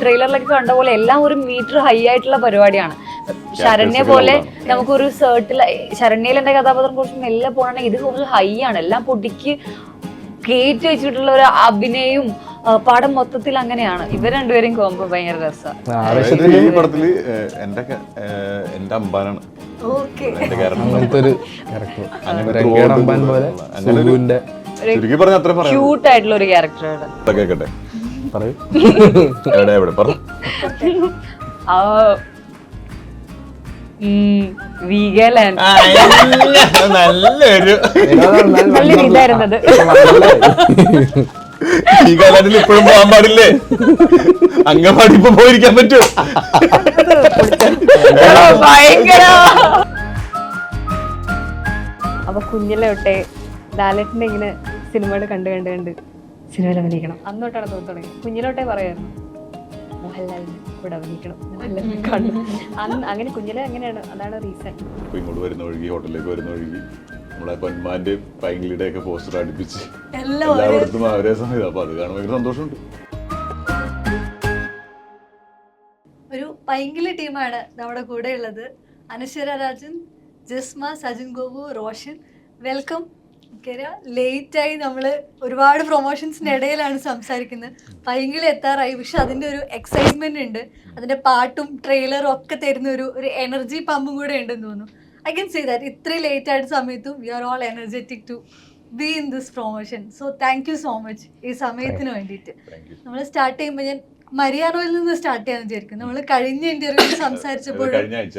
ട്രെയിലറിലൊക്കെ കണ്ട പോലെ എല്ലാം ഒരു മീറ്റർ ഹൈ ആയിട്ടുള്ള പരിപാടിയാണ്. ശരണ്യ പോലെ നമുക്കൊരു സേർട്ടിൽ ശരണ്യയിൽ എന്റെ കഥാപാത്രം കുറച്ച് മെല്ലെ പോകണമെങ്കിൽ ഇത് കുറച്ച് ഹൈ ആണ്. എല്ലാം പൊടിക്ക് കയറ്റി വെച്ചിട്ടുള്ള ഒരു അഭിനയവും പാടം മൊത്തത്തിൽ അങ്ങനെയാണ്. ഇവർ രണ്ടുപേരും കോമ്പോ ഭയങ്കര രസമാണ് ഈ പടത്തിൽ ഏഹ്, എന്റെ എന്റെ അമ്പാനാണ്. ചുരുക്കി പറഞ്ഞ അത്രയും ക്യൂട്ട് ആയിട്ടുള്ള ഒരു ക്യാരക്ടറാണ് കേക്കട്ടെ. പറയൂ. എവിടെ എവിടെ? പറഞ്ഞു നല്ലൊരു നല്ലൊരു ഇതായിരുന്നത്. ഈ കാലത്തിൽ ഇപ്പോഴും പോകാൻ പാടില്ലേ? അംഗൻവാടി ഇപ്പൊ പോയിരിക്കാൻ പറ്റുമോ? ഭയങ്കര. അപ്പൊ കുഞ്ഞിലെ തൊട്ടേ ഇങ്ങനെ സിനിമകൾ കണ്ട് കണ്ട് കണ്ട് സിനിമയിൽ അഭിനയിക്കണം. അന്നോട്ടാണ് തോന്നി തുടങ്ങി കുഞ്ഞിലോട്ടേ പറയായിരുന്നു. മോഹൻലാലിന് കൂടെ അഭിനയിക്കണം. മോഹൻലാലിനെ കണ്ടു. അന്ന് അങ്ങനെ കുഞ്ഞിലെ അങ്ങനെയാണ്. അതാണ് റീസൺ ഇങ്ങോട്ട് വരുന്ന ഒഴുകി ഹോട്ടലിലേക്ക് വരുന്ന ഒഴുകി നമ്മളെ പൈങ്കിളിയുടെ ഒക്കെ പോസ്റ്റർ അടുപ്പിച്ച് എല്ലാം എല്ലായിടത്തും അവരെ സമയത്ത് അപ്പൊ അത് കാണുമ്പോൾ ഭയങ്കര സന്തോഷമുണ്ട്. ഒരു പൈങ്കിളി ടീമാണ് നമ്മുടെ കൂടെ ഉള്ളത് അനശ്വര രാജൻ ജസ്മ സജിൻ ഗോപു റോഷൻ. വെൽക്കം. ലേറ്റ് ആയി നമ്മൾ ഒരുപാട് പ്രൊമോഷൻസിന്റെ ഇടയിലാണ് സംസാരിക്കുന്നത്. ഭയങ്കര എത്താറായി. പക്ഷെ അതിന്റെ ഒരു എക്സൈറ്റ്മെന്റ് ഉണ്ട്. അതിന്റെ പാട്ടും ട്രെയിലറും ഒക്കെ തരുന്ന ഒരു ഒരു എനർജി പമ്പും കൂടെ ഉണ്ടെന്ന് തോന്നുന്നു. ഐ കൻ സേ ദാറ്റ് ഇത്രയും ലേറ്റ് ആയിട്ട് സമയത്തും we are all energetic to be in this promotion so thank you so much ഈ സമയത്തിന് വേണ്ടിയിട്ട്. നമ്മൾ സ്റ്റാർട്ട് ചെയ്യുമ്പോൾ ഞാൻ മരിയാനോയിൽ നിന്ന് സ്റ്റാർട്ട് ചെയ്യാൻ വിചാരിക്കും നമ്മൾ കഴിഞ്ഞ ഇന്റർവ്യൂ സംസാരിച്ചപ്പോഴും കഴിഞ്ഞ ആഴ്ച.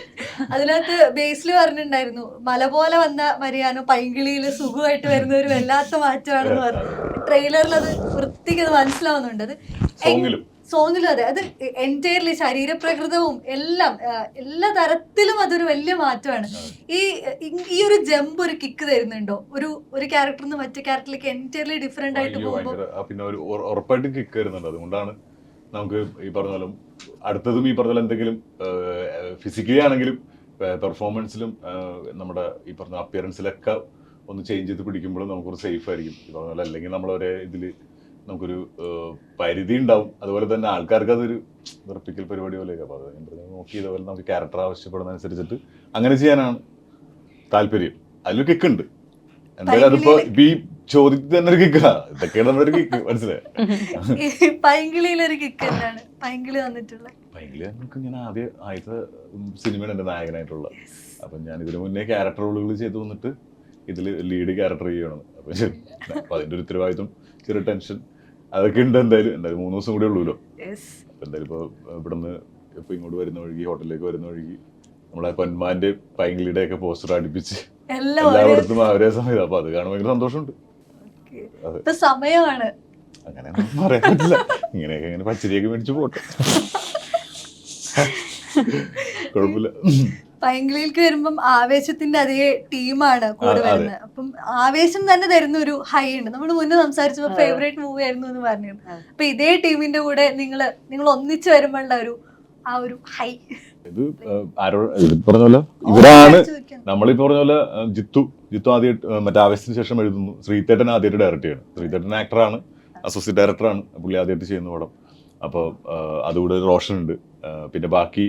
അതിനകത്ത് ബേസിൽ പറഞ്ഞിട്ടുണ്ടായിരുന്നു മല പോലെ വന്ന മരിയാനോ പൈങ്കിളിയിൽ സുഖമായിട്ട് വരുന്ന ഒരു വല്ലാത്ത മാറ്റമാണെന്ന് പറഞ്ഞു. ട്രെയിലറിൽ അത് വൃത്തിക്ക് അത് മനസ്സിലാവുന്നുണ്ട്. അത് സോങ്ങിലും. അതെ. അത് എന്റയർലി ശരീരപ്രകൃതവും എല്ലാം എല്ലാ തരത്തിലും അതൊരു വലിയ മാറ്റമാണ്. ഈ ഈ- ഒരു ജമ്പ് ഒരു കിക്ക് തരുന്നുണ്ടോ? ഒരു ഒരു ക്യാരക്ടറിൽ നിന്ന് മറ്റേ ക്യാരക്ടറിലേക്ക് എന്റയർലി ഡിഫറെന്റ് ആയിട്ട് പോകുമ്പോൾ പിന്നെ ഒരു ഉറ- ഉറപ്പായിട്ടും കിക്ക് തരുന്നുണ്ട്. അതുകൊണ്ടാണ് നമുക്ക് ഈ പറഞ്ഞ പോലെ അടുത്തതും ഈ പറഞ്ഞ പോലെ എന്തെങ്കിലും ഫിസിക്കലി ആണെങ്കിലും പെർഫോമൻസിലും നമ്മുടെ ഈ പറഞ്ഞ അപ്പിയറൻസിലൊക്കെ ഒന്ന് ചേഞ്ച് ചെയ്ത് പിടിക്കുമ്പോഴും നമുക്കൊരു സേഫ് ആയിരിക്കും. ഈ പറഞ്ഞ പോലെ അല്ലെങ്കിൽ നമ്മളൊരു ഇതിൽ നമുക്കൊരു പരിധി ഉണ്ടാവും. അതുപോലെ തന്നെ ആൾക്കാർക്ക് അതൊരു വെറുപ്പിക്കൽ പരിപാടി പോലെയൊക്കെ. അപ്പോൾ അത് നോക്കി ഇതുപോലെ നമുക്ക് ക്യാരക്ടർ ആവശ്യപ്പെടുന്ന അനുസരിച്ചിട്ട് അങ്ങനെ ചെയ്യാനാണ് താല്പര്യം. അതിലൊരു കിക്കുണ്ട് എന്തായാലും അതിപ്പോ ഇപ്പൊ ഈ ചോദ്യത്തിൽ തന്നെ ഒരു കിക്കാ ഇതൊക്കെയാണ് നമ്മുടെ ഒരു കിക്ക് മനസ്സിലായോ? പൈങ്കിളിയിലൊരു കിക്ക് എന്താണ് പൈങ്കിളി വന്നിട്ടുള്ള. പൈങ്കിളി നമുക്ക് ഇങ്ങനെ ആദ്യ ആദ്യത്തെ സിനിമയാണ് എന്റെ നായകനായിട്ടുള്ള. അപ്പം ഞാൻ ഇതിനു മുന്നേ ക്യാരക്ടർ റോളുകൾ ചെയ്തു വന്നിട്ട് ഇതിൽ ലീഡ് ക്യാരക്ടർ ചെയ്യണം അപ്പം അതിന്റെ അപ്പം അതിന്റെ ഒരു ഉത്തരവാദിത്വം ചെറിയ ടെൻഷൻ അതൊക്കെ ഉണ്ട് എന്തായാലും. എന്തായാലും മൂന്ന് ദിവസം കൂടെ ഉള്ളൂല്ലോ. അപ്പം എന്തായാലും ഇപ്പോൾ ഇവിടുന്ന് ഇപ്പോൾ ഇങ്ങോട്ട് വരുന്ന ഒഴുകി ഹോട്ടലിലേക്ക് വരുന്ന ഒഴുകി നമ്മളെ പൊന്മാന്റെ പൈങ്കിളിയുടെ ഒക്കെ പോസ്റ്റർ അടുപ്പിച്ച് എല്ലായിടത്തും അവരെ സമയത്ത് അപ്പൊ അത് കാണുമ്പോൾ ഭയങ്കര സന്തോഷമുണ്ട്. ഇപ്പൊ സമയമാണ്. അങ്ങനെ പറയാൻ പറ്റില്ല. ഇങ്ങനെയൊക്കെ ഇങ്ങനെ പച്ചരിയൊക്കെ മേടിച്ചു പോട്ടെ. കുഴപ്പമില്ല. പൈങ്കിളിയിലേക്ക് വരുമ്പം ആവേശത്തിന്റെ അതേ ടീമാണ് കൂടെ വരുന്നത്. അപ്പം ആവേശം തന്നെ തരുന്ന ഒരു ഹൈ ഉണ്ട്. നമ്മൾ മുന്നേ സംസാരിച്ചപ്പോ. ഫേവറേറ്റ് മൂവി ആയിരുന്നു എന്ന് പറഞ്ഞു. അപ്പൊ ഇതേ ടീമിന്റെ കൂടെ നിങ്ങൾ നിങ്ങൾ ഒന്നിച്ചു വരുമ്പോഴുള്ള ഒരു ആ ഒരു ഹൈ. ഇത് ആരോ ഇത് പറഞ്ഞ പോലെ ഇവരാണ്. നമ്മളിപ്പോ പറഞ്ഞ പോലെ ജിത്തു. ജിത്തു ആദ്യമായിട്ട് ഏഹ്, മറ്റേ ആവേശത്തിന് ശേഷം എഴുതുന്നു. ശ്രീതേട്ടൻ ആദ്യമായിട്ട് ഡയറക്റ്റ് ചെയ്യണം. ശ്രീതേട്ടൻ ആക്ടറാണ് അസോസിയേറ്റ് ഡയറക്ടറാണ് പുള്ളി ആദ്യമായിട്ട് ചെയ്യുന്ന പടം. അപ്പോൾ അതുകൂടെ റോഷൻ ഉണ്ട്. പിന്നെ ബാക്കി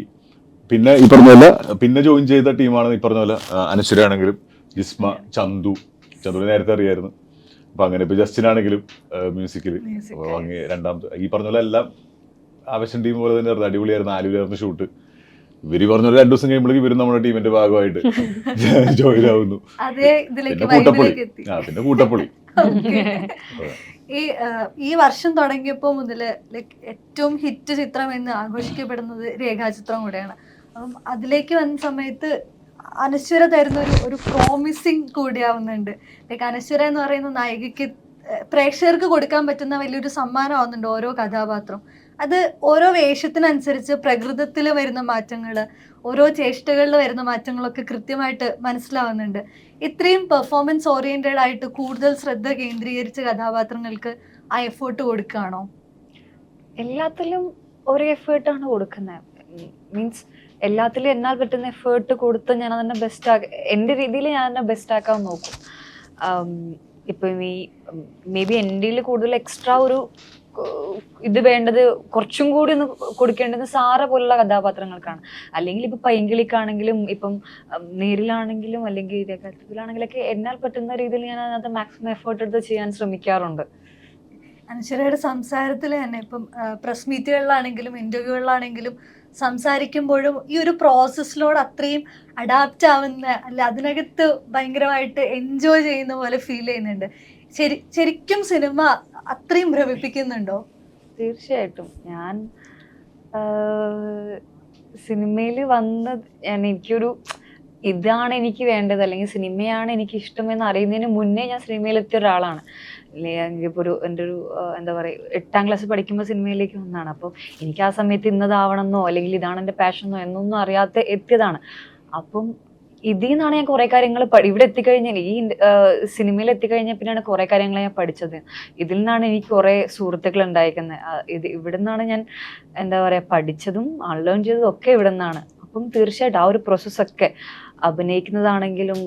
പിന്നെ ഈ പറഞ്ഞ പോലെ പിന്നെ ജോയിൻ ചെയ്ത ടീമാണ് ഈ പറഞ്ഞ പോലെ അനശ്വരാണെങ്കിലും അനശ്വര ആണെങ്കിലും ജിസ്മ ചന്തു ചന്തുവിനെ നേരത്തെ അറിയായിരുന്നു. അപ്പൊ അങ്ങനെ ഇപ്പൊ ജസ്റ്റിൻ ആണെങ്കിലും മ്യൂസിക്കിൽ. രണ്ടാമത്തെ ഈ പറഞ്ഞ പോലെ എല്ലാം ആവശ്യം ടീം പോലെ തന്നെ അടിപൊളിയായിരുന്നു. ആലുവിലായിരുന്നു ഷൂട്ട്. ഇവർ പറഞ്ഞ രണ്ടു ദിവസം കഴിയുമ്പോഴേക്കും ഇവരും നമ്മുടെ ടീമിന്റെ ഭാഗമായിട്ട് ജോയിൻ ആവുന്നു. പിന്നെ കൂട്ടപ്പൊളി. ആ പിന്നെ കൂട്ടപ്പൊളി. ഈ ഈ വർഷം തുടങ്ങിയപ്പോൾ മുതൽ ലൈക്ക് ഏറ്റവും ഹിറ്റ് ചിത്രം എന്ന് ആഘോഷിക്കപ്പെടുന്നത് രേഖാചിത്രം കൂടെയാണ്. അപ്പം അതിലേക്ക് വന്ന സമയത്ത് അനശ്വര തരുന്ന ഒരു ഒരു പ്രോമിസിങ് കൂടിയാവുന്നുണ്ട് ലൈക്ക് അനശ്വര എന്ന് പറയുന്ന നായികയ്ക്ക് പ്രേക്ഷകർക്ക് കൊടുക്കാൻ പറ്റുന്ന വലിയൊരു സമ്മാനമാവുന്നുണ്ട് ഓരോ കഥാപാത്രം. അത് ഓരോ വേഷത്തിനനുസരിച്ച് പ്രകൃതത്തിൽ വരുന്ന മാറ്റങ്ങൾ ഓരോ ചേഷ്ടകളിൽ വരുന്ന മാറ്റങ്ങളൊക്കെ കൃത്യമായിട്ട് മനസ്സിലാവുന്നുണ്ട്. ഇത്രയും പെർഫോമൻസ് ഓറിയന്റഡ് ആയിട്ട് കൂടുതൽ ശ്രദ്ധ കേന്ദ്രീകരിച്ച കഥാപാത്രങ്ങൾക്ക് ആ എഫേർട്ട് കൊടുക്കുകയാണോ എല്ലാത്തിലും ഒരു എഫേർട്ടാണ് കൊടുക്കുന്നത്. മീൻസ് എല്ലാത്തിലും എന്നാൽ പറ്റുന്ന എഫേർട്ട് കൊടുത്ത് ഞാൻ അതിനെ ബെസ്റ്റ് ആക്ക എന്റെ രീതിയിൽ ഞാൻ അതിനെ ബെസ്റ്റ് ആക്കാൻ നോക്കും. ഇപ്പം ഈ മേ ബി എന്റെ കൂടുതൽ എക്സ്ട്രാ ഒരു ഇത് വേണ്ടത് കുറച്ചും കൂടി ഒന്ന് കൊടുക്കേണ്ടത് സാറ പോലുള്ള കഥാപാത്രങ്ങൾക്കാണ്. അല്ലെങ്കിൽ ഇപ്പൊ പൈങ്കിളിക്കാണെങ്കിലും ഇപ്പം നേരിലാണെങ്കിലും അല്ലെങ്കിൽ രേഖാചിത്രത്തിലാണെങ്കിലൊക്കെ എന്നാൽ പറ്റുന്ന രീതിയിൽ ഞാൻ അതിനകത്ത് മാക്സിമം എഫേർട്ട് എടുത്ത് ചെയ്യാൻ ശ്രമിക്കാറുണ്ട്. അനുശ്വരയുടെ സംസാരത്തിൽ തന്നെ ഇപ്പം പ്രസ് മീറ്റുകളിലാണെങ്കിലും ഇന്റർവ്യൂകളിലാണെങ്കിലും സംസാരിക്കുമ്പോഴും ഈ ഒരു പ്രോസസ്സിലോട് അത്രയും അഡാപ്റ്റ് ആവുന്ന അല്ല അതിനകത്ത് ഭയങ്കരമായിട്ട് എൻജോയ് ചെയ്യുന്ന പോലെ ഫീൽ ചെയ്യുന്നുണ്ട്. ശരി ശരിക്കും സിനിമ അത്രയും ഭ്രമിപ്പിക്കുന്നുണ്ടോ? തീർച്ചയായിട്ടും. ഞാൻ സിനിമയിൽ വന്ന ഞാൻ എനിക്കൊരു ഇതാണ് എനിക്ക് വേണ്ടത് അല്ലെങ്കിൽ സിനിമയാണ് എനിക്ക് ഇഷ്ടമെന്ന് അറിയുന്നതിന് മുന്നേ ഞാൻ സിനിമയിലെത്തിയ ഒരാളാണ്. ഇപ്പോൾ ഒരു എന്റെ ഒരു എന്താ പറയുക എട്ടാം ക്ലാസ് പഠിക്കുമ്പോൾ സിനിമയിലേക്ക് വന്നതാണ്. അപ്പോൾ എനിക്ക് ആ സമയത്ത് ഇന്നതാവണമെന്നോ അല്ലെങ്കിൽ ഇതാണ് എന്റെ പാഷനോ എന്നൊന്നും അറിയാത്ത എത്തിയതാണ്. അപ്പം ഇതിൽ നിന്നാണ് ഞാൻ കുറേ കാര്യങ്ങൾ ഇവിടെ എത്തിക്കഴിഞ്ഞാൽ ഈ സിനിമയിൽ എത്തിക്കഴിഞ്ഞാൽ പിന്നെയാണ് കുറേ കാര്യങ്ങൾ ഞാൻ പഠിച്ചത്. ഇതിൽ നിന്നാണ് എനിക്ക് കുറേ സുഹൃത്തുക്കൾ ഉണ്ടായിരിക്കുന്നത് ഇത് ഇവിടെ നിന്നാണ് ഞാൻ എന്താ പറയുക പഠിച്ചതും അൺലേൺ ചെയ്തതും ഒക്കെ ഇവിടെ നിന്നാണ് അപ്പം തീർച്ചയായിട്ടും ആ ഒരു പ്രോസസ്സൊക്കെ അഭിനയിക്കുന്നതാണെങ്കിലും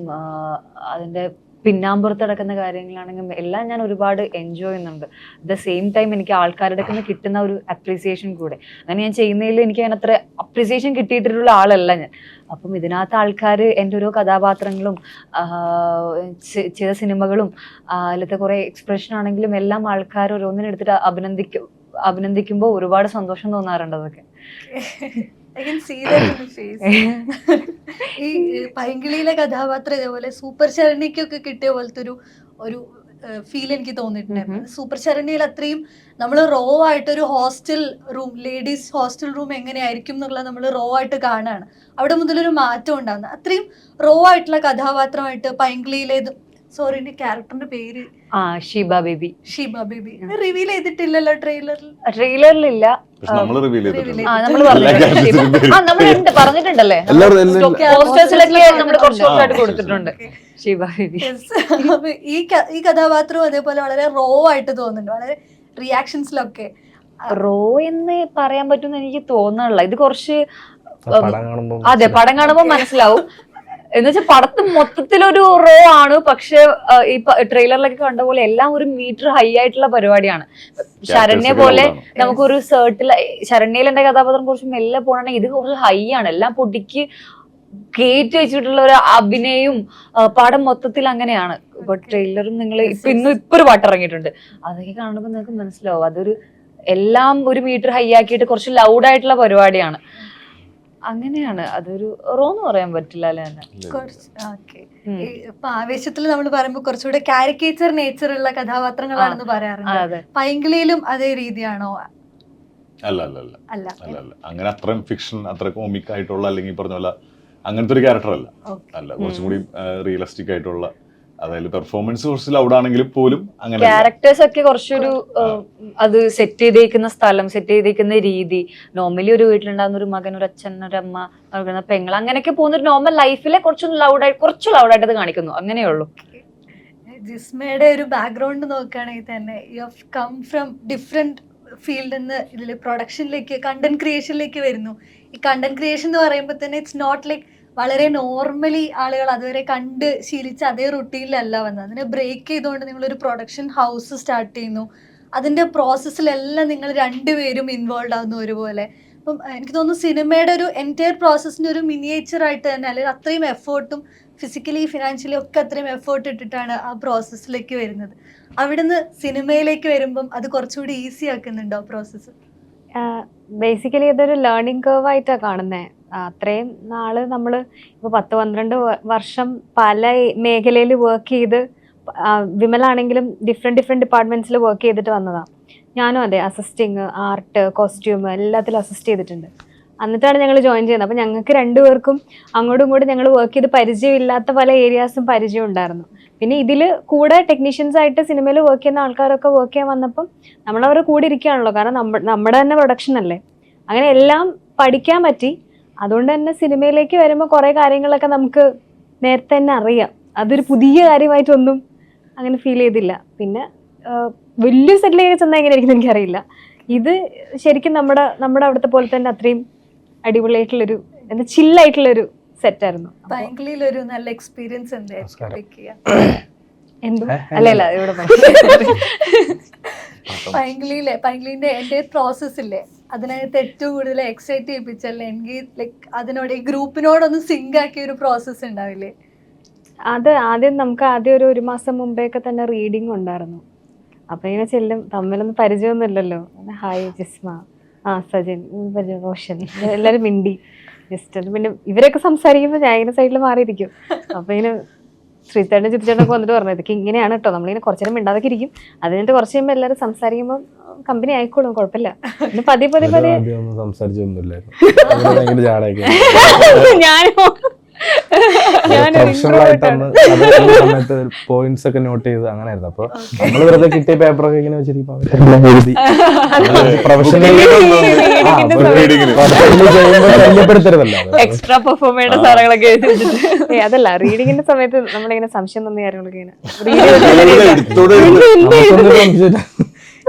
അതിന്റെ പിന്നാമ്പുറത്ത് നടക്കുന്ന കാര്യങ്ങളാണെങ്കിലും എല്ലാം ഞാൻ ഒരുപാട് എൻജോയ് ചെയ്യുന്നുണ്ട്. അറ്റ് ദ സെയിം ടൈം എനിക്ക് ആൾക്കാരുടെ നിന്ന് കിട്ടുന്ന ഒരു അപ്രീസിയേഷൻ കൂടെ. അങ്ങനെ ഞാൻ ചെയ്യുന്നതിൽ എനിക്ക് അങ്ങനെ അത്ര അപ്രീസിയേഷൻ കിട്ടിയിട്ടുള്ള ആളല്ല ഞാൻ. അപ്പം ഇതിനകത്ത് ആൾക്കാർ എന്റെ ഓരോ കഥാപാത്രങ്ങളും ചില സിനിമകളും അല്ലാത്ത അതിലത്തെ കുറേ എക്സ്പ്രഷൻ ആണെങ്കിലും എല്ലാം ആൾക്കാർ ഓരോന്നിനെടുത്തിട്ട് അഭിനന്ദിക്കും അഭിനന്ദിക്കുമ്പോൾ ഒരുപാട് സന്തോഷം തോന്നാറുണ്ട് അതൊക്കെ in your face. ഈ പൈങ്കിളിയിലെ കഥാപാത്രം ഇതേപോലെ സൂപ്പർ ചരണിക്കൊക്കെ കിട്ടിയ പോലത്തെ ഒരു ഒരു ഫീൽ എനിക്ക് തോന്നിയിട്ടുണ്ടായിരുന്നു സൂപ്പർ ശരണ്യയിൽ അത്രയും നമ്മൾ റോ ആയിട്ട് ഒരു hostel room ladies hostel room എങ്ങനെയായിരിക്കും എന്നുള്ളത് നമ്മൾ റോ ആയിട്ട് കാണുകയാണ് അവിടെ മുതലൊരു മാറ്റം ഉണ്ടാകുന്നത് അത്രയും റോ ആയിട്ടുള്ള കഥാപാത്രമായിട്ട് പൈങ്കിളിയിലേത് സോറി എന്റെ ക്യാരക്ടറിന്റെ പേര് ആ ഷീബ ബേബി. ഷീബ ബേബി. റിവീൽ ചെയ്തിട്ടില്ലല്ലോ ട്രെയിലറിൽ ട്രെയിലറിലില്ല നമ്മൾ റിവീൽ ചെയ്തിട്ടുണ്ട് പറഞ്ഞിട്ടുണ്ടല്ലേ? കൊടുത്തിട്ടുണ്ട് ഷീബ ബേബി. ഈ ഈ കഥാപാത്രവും അതേപോലെ വളരെ റോ ആയിട്ട് തോന്നുന്നുണ്ട് വളരെ റിയാക്ഷൻസിലൊക്കെ റോ എന്ന് പറയാൻ പറ്റുമെന്ന് എനിക്ക് തോന്നാനുള്ള ഇത് കുറച്ച് അതെ പടം കാണുമ്പോൾ മനസ്സിലാവും. എന്ന് വെച്ചാൽ പടത്ത് മൊത്തത്തിലൊരു റോ ആണ് പക്ഷെ ഈ ട്രെയിലറിലൊക്കെ കണ്ട പോലെ എല്ലാം ഒരു മീറ്റർ ഹൈ ആയിട്ടുള്ള പരിപാടിയാണ്. ശരണ്യ പോലെ. നമുക്കൊരു സേർട്ടിൽ ശരണ്യയിൽ എന്റെ കഥാപാത്രം കുറച്ച് മെല്ലെ പോകണമെങ്കിൽ ഇത് കുറച്ച് ഹൈ ആണ്. എല്ലാം പൊടിക്ക് കയറ്റി വെച്ചിട്ടുള്ള ഒരു അഭിനയവും പടം മൊത്തത്തിൽ അങ്ങനെയാണ്. ഇപ്പൊ ട്രെയിലറും നിങ്ങൾ ഇപ്പൊ ഇന്നും ഇപ്പൊ ഒരു പാട്ട് ഇറങ്ങിയിട്ടുണ്ട്. അതൊക്കെ കാണുമ്പോൾ നിങ്ങൾക്ക് മനസ്സിലാവും. അതൊരു എല്ലാം ഒരു മീറ്റർ ഹൈ ആക്കിയിട്ട് കുറച്ച് ലൗഡ് ആയിട്ടുള്ള പരിപാടിയാണ്. അങ്ങനെയാണ്. അതൊരു റോ എന്ന് പറയാൻ പറ്റില്ല അല്ലേ കുറച്ച് ഓക്കെ. ഉം. ഇപ്പൊ ആവേശത്തിൽ നമ്മൾ പറയുമ്പോൾ കുറച്ചുകൂടെ കാരിക്കേച്ചർ നേച്ചർ ഉള്ള കഥാപാത്രങ്ങളാണെന്ന് പറയാറുണ്ട്. പൈങ്കിളിയിലും അതേ രീതിയാണോ? അല്ല അല്ല അല്ല. അല്ല. അല്ല അല്ല. അങ്ങനെ അത്രയും ഫിക്ഷൻ അത്ര കോമിക് ആയിട്ടുള്ള അല്ലെങ്കിൽ പറഞ്ഞ പോലെ അങ്ങനത്തെ ഒരു ക്യാരക്ടർ അല്ല അല്ല കുറച്ചും കൂടി റിയലിസ്റ്റിക് ആയിട്ടുള്ള അതായത് പെർഫോമൻസ് കുറച്ച് ലൗഡ് ആണെങ്കിലും പോലും അങ്ങനെ ക്യാരക്ടേഴ്സ് ഒക്കെ കുറച്ചൊരു അത് സെറ്റ് ചെയ്തേക്കുന്ന സ്ഥലം സെറ്റ് ചെയ്തേക്കുന്ന രീതി. നോർമലി ഒരു വീട്ടിലുണ്ടാകുന്ന ഒരു മകൻ ഒരു അച്ഛൻ ഒരു അമ്മ നൽകുന്ന പെങ്ങൾ അങ്ങനെയൊക്കെ പോകുന്ന ഒരു നോർമൽ ലൈഫിലെ കുറച്ച് ലൗഡായി കുറച്ച് ലൗഡായിട്ട് അത് കാണിക്കുന്നു. അങ്ങനെയുള്ളൂ ജിസ്മയുടെ ഒരു ബാക്ക്ഗ്രൗണ്ട് നോക്കുകയാണെങ്കിൽ തന്നെ you have come from different ഫീൽഡിൽ നിന്ന് ഇതിൽ പ്രൊഡക്ഷനിലേക്ക് കണ്ടന്റ് ക്രിയേഷനിലേക്ക് വരുന്നു. ഈ കണ്ടന്റ് ക്രിയേഷൻ എന്ന് പറയുമ്പോൾ തന്നെ ഇറ്റ്സ് നോട്ട് ലൈക്ക് വളരെ നോർമലി ആളുകൾ അതുവരെ കണ്ട് ശീലിച്ച അതേ റുട്ടീനിലല്ല വന്നത്. അതിനെ ബ്രേക്ക് ചെയ്തുകൊണ്ട് നിങ്ങളൊരു പ്രൊഡക്ഷൻ ഹൗസ് സ്റ്റാർട്ട് ചെയ്യുന്നു. അതിന്റെ പ്രോസസ്സിലെല്ലാം നിങ്ങൾ രണ്ടുപേരും ഇൻവോൾവ് ആവുന്നു ഒരുപോലെ. അപ്പം എനിക്ക് തോന്നുന്നു സിനിമയുടെ ഒരു എന്റയർ പ്രോസസ്സിന്റെ ഒരു മിനിയേച്ചർ ആയിട്ട് തന്നെ അല്ലെങ്കിൽ അത്രയും എഫേർട്ടും ഫിസിക്കലി ഫിനാൻഷ്യലി ഒക്കെ അത്രയും എഫേർട്ട് ഇട്ടിട്ടാണ് ആ പ്രോസസ്സിലേക്ക് വരുന്നത്. അവിടുന്ന് സിനിമയിലേക്ക് വരുമ്പം അത് കുറച്ചുകൂടി ഈസി ആക്കുന്നുണ്ടോ പ്രോസസ്സ് ബേസിക്കലി ഇതൊരു ലേണിംഗ് കർവ് ആയിട്ടാണ് കാണുന്നത് അത്രയും നാൾ നമ്മൾ ഇപ്പോൾ പത്ത് പന്ത്രണ്ട് വർഷം പല മേഖലയിൽ വർക്ക് ചെയ്ത് വിമലാണെങ്കിലും ഡിഫറെന്റ് ഡിഫറെന്റ് ഡിപ്പാർട്ട്മെന്റ്സിൽ വർക്ക് ചെയ്തിട്ട് വന്നതാണ് ഞാനും അതെ അസിസ്റ്റിങ് ആർട്ട് കോസ്റ്റ്യൂം എല്ലാത്തിലും അസിസ്റ്റ് ചെയ്തിട്ടുണ്ട്. എന്നിട്ടാണ് ഞങ്ങൾ ജോയിൻ ചെയ്യുന്നത്. അപ്പോൾ ഞങ്ങൾക്ക് രണ്ടുപേർക്കും അങ്ങോട്ടും ഇങ്ങോട്ടും ഞങ്ങൾ വർക്ക് ചെയ്ത് പരിചയമില്ലാത്ത പല ഏരിയാസും പരിചയം ഉണ്ടായിരുന്നു. പിന്നെ ഇതിൽ കൂടെ ടെക്നീഷ്യൻസ് ആയിട്ട് സിനിമയിൽ വർക്ക് ചെയ്യുന്ന ആൾക്കാരൊക്കെ വർക്ക് ചെയ്യാൻ വന്നപ്പം നമ്മളവരുടെ കൂടെ ഇരിക്കുകയാണല്ലോ കാരണം നമ്മ നമ്മുടെ തന്നെ പ്രൊഡക്ഷൻ അല്ലേ? അങ്ങനെ എല്ലാം പഠിക്കാൻ പറ്റി. അതുകൊണ്ട് തന്നെ സിനിമയിലേക്ക് വരുമ്പോൾ കുറേ കാര്യങ്ങളൊക്കെ നമുക്ക് നേരത്തെ തന്നെ അറിയാം. അതൊരു പുതിയ കാര്യമായിട്ടൊന്നും അങ്ങനെ ഫീൽ ചെയ്തില്ല. പിന്നെ വലിയ സെറ്റിലേക്ക് ചെന്നാൽ എങ്ങനെയായിരിക്കും എനിക്കറിയില്ല. ഇത് ശരിക്കും നമ്മുടെ നമ്മുടെ അവിടുത്തെ പോലെ തന്നെ അത്രയും അടിപൊളിയായിട്ടുള്ളൊരു എന്താ ചില്ലായിട്ടുള്ളൊരു സെറ്റായിരുന്നു ബാംഗ്ലൂരിലൊരു നല്ല എക്സ്പീരിയൻസ്? എന്തോ? അല്ലല്ല അല്ല അല്ല ഇവിടെ പൈങ്കിളിയിലെ പൈങ്കിളിന്റെ എന്റെ പ്രോസസ് ഇല്ലേ? അതിനകത്ത് ഏറ്റവും കൂടുതൽ എക്സൈറ്റ് ചെയ്യിപ്പിച്ചല്ലേ? എനിക്ക് ലൈക്ക് അതിനോട് ഈ ഗ്രൂപ്പിനോടൊന്ന് സിങ്ക് ആക്കിയ ഒരു പ്രോസസ്സ് ഉണ്ടാവില്ലേ? അത് ആദ്യം നമുക്ക് ആദ്യം ഒരു ഒരു മാസം മുമ്പേയൊക്കെ തന്നെ റീഡിങ് ഉണ്ടായിരുന്നു. അപ്പൊ ഇങ്ങനെ ചെല്ലും തമ്മിലൊന്നും പരിചയമൊന്നും ഇല്ലല്ലോ ഹായ് ജിസ്മ ആ സജിൻ റോഷൻ എല്ലാരും മിണ്ടി. ജസ്റ്റ് പിന്നെ ഇവരൊക്കെ സംസാരിക്കുമ്പോൾ ഞാൻ ഇങ്ങനെ സൈഡിൽ മാറിയിരിക്കും. അപ്പൊ ഇങ്ങനെ ശ്രീത്തേട്ടൻ ചിത്തിച്ചേട്ടനൊക്കെ വന്നിട്ട് പറഞ്ഞു ഇതൊക്കെ ഇങ്ങനെയാണ് കേട്ടോ നമ്മളിങ്ങനെ കുറച്ചു നേരം മിണ്ടാതൊക്കെ ഇരിക്കും അത് കഴിഞ്ഞിട്ട് കുറച്ച് കഴിയുമ്പോൾ എല്ലാവരും സംസാരിക്കുമ്പോൾ കമ്പനി ആയിക്കോളും കുഴപ്പമില്ല. പതി പതി പതി. സംസാരിച്ചൊന്നുമില്ല പതിയെ സംസാരിച്ചൊന്നുമില്ലായിരുന്നു ഞാനോ പ്രൊഫഷണൽ ആയിട്ടാണ്. സമയത്ത് പോയിന്റ്സ് ഒക്കെ നോട്ട് ചെയ്ത് അങ്ങനെയായിരുന്നു. അപ്പൊ നമ്മൾ വെറുതെ കിട്ടിയ പേപ്പറൊക്കെ ഇങ്ങനെ വെച്ചിരിക്കും എഴുതി. എക്സ്ട്രാ പെർഫോം ചെയ്യേണ്ട സാധനങ്ങളൊക്കെ എഴുതി അതല്ല റീഡിങ്ങിന്റെ സമയത്ത് നമ്മളിങ്ങനെ സംശയം തോന്നിയ കാര്യങ്ങളൊക്കെ ഇങ്ങനെ.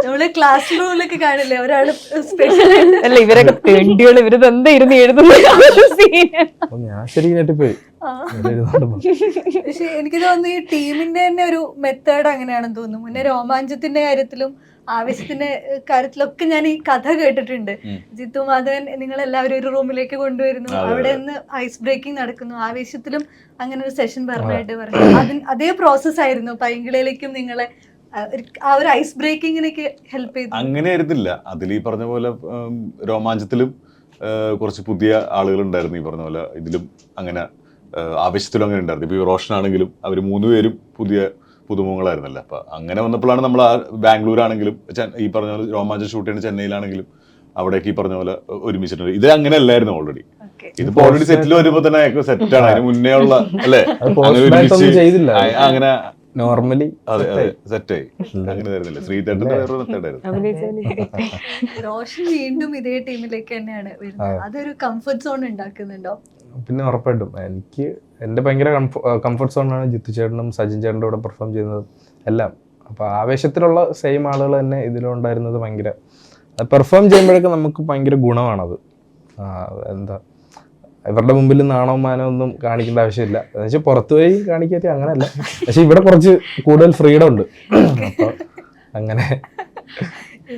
നമ്മൾ ക്ലാസ് റൂമിലൊക്കെ കാണില്ലേ? ഒരാൾ സ്പെഷ്യൽ അല്ല ഇവരൊക്കെ തെണ്ടികൾ. ഇവർ എന്താ ഇരുന്ന് എഴുതുന്നത് സീൻ ഞാൻ ശരിക്കും ഇത് പക്ഷെ എനിക്ക് തോന്നുന്നു ഈ ടീമിന്റെ തന്നെ ഒരു മെത്തേഡ് അങ്ങനെയാണെന്ന് തോന്നുന്നു. മുന്നേ രോമാഞ്ചത്തിന്റെ കാര്യത്തിലും ആവേശത്തിന്റെ കാര്യത്തിലൊക്കെ ഞാൻ ഈ കഥ കേട്ടിട്ടുണ്ട്. ജിത്തു മാധവൻ നിങ്ങൾ എല്ലാവരും ഒരു റൂമിലേക്ക് കൊണ്ടുവരുന്നു. അവിടെ നിന്ന് ഐസ് ബ്രേക്കിംഗ് നടക്കുന്നു. ആവേശത്തിലും അങ്ങനെ ഒരു സെഷൻ പറഞ്ഞായിട്ട് പറഞ്ഞു. അതിന് അതേ പ്രോസസ് ആയിരുന്നു പൈങ്കിളിയിലേക്കും നിങ്ങളെ ആ, ഒരു- ഐസ് ബ്രേക്കിങ്ങിനൊക്കെ ഹെൽപ്പ് ചെയ്തു. അങ്ങനെ ആയിരുന്നില്ല. അതിൽ ഈ പറഞ്ഞ പോലെ രോമാഞ്ചത്തിലും കുറച്ച് പുതിയ ആളുകൾ ഉണ്ടായിരുന്നു ഈ പറഞ്ഞ പോലെ. ഇതിലും അങ്ങനെ ആവശ്യത്തിലും അങ്ങനെ ഉണ്ടായിരുന്നു. ഇപ്പോൾ ഈ റോഷനാണെങ്കിലും അവർ മൂന്നുപേരും പുതിയ പുതുമുഖങ്ങളായിരുന്നല്ലോ. അപ്പൊ അങ്ങനെ വന്നപ്പോഴാണ് നമ്മൾ ആ ബാംഗ്ലൂർ ആണെങ്കിലും ഈ പറഞ്ഞ പോലെ രോമാഞ്ചം ഷൂട്ട് ചെയ്യുന്ന ചെന്നൈയിലാണെങ്കിലും അവിടേക്ക് ഈ പറഞ്ഞ പോലെ ഒരുമിച്ചിട്ടുണ്ട്. ഇത് അങ്ങനെ അല്ലായിരുന്നു ഓൾറെഡി ഓക്കെ ഇതിപ്പോ ഓൾറെഡി സെറ്റിൽ വരുമ്പോൾ തന്നെ സെറ്റ് ആണ്. അതിന് മുന്നേ ഉള്ള അല്ലേ? അത് അങ്ങനെ നോർമലി അതെ അതെ സെറ്റായി അങ്ങനെ വരുന്നില്ല ശ്രീതേട്ടന്റെ വേറൊരു മെത്തേഡായിരുന്നു റോഷൻ വീണ്ടും ഇതേ ടീമിലേക്ക് തന്നെയാണ് വരുന്നത്. അതൊരു കംഫർട്ട് സോൺ ഉണ്ടാക്കുന്നുണ്ടോ? പിന്നെ ഉറപ്പായിട്ടും. എനിക്ക് എന്റെ ഭയങ്കര കംഫർട്ട് സോണാണ് ജിത്തു ചേട്ടനും സജിൻ ചേട്ടന്റെ കൂടെ പെർഫോം ചെയ്യുന്നതും എല്ലാം. അപ്പോൾ ആവേശത്തിലുള്ള സെയിം ആളുകൾ തന്നെ ഇതിലുണ്ടായിരുന്നത് ഭയങ്കര പെർഫോം ചെയ്യുമ്പോഴൊക്കെ നമുക്ക് ഭയങ്കര ഗുണമാണത്. എന്താ ഇവരുടെ മുമ്പിൽ നാണോ മാനോ ഒന്നും കാണിക്കേണ്ട ആവശ്യമില്ല. എന്ന് വെച്ചാൽ പുറത്തു പോയി കാണിക്കാത്ത അങ്ങനെയല്ല പക്ഷെ ഇവിടെ കുറച്ച് കൂടുതൽ ഫ്രീഡം ഉണ്ട്. അപ്പോൾ അങ്ങനെ.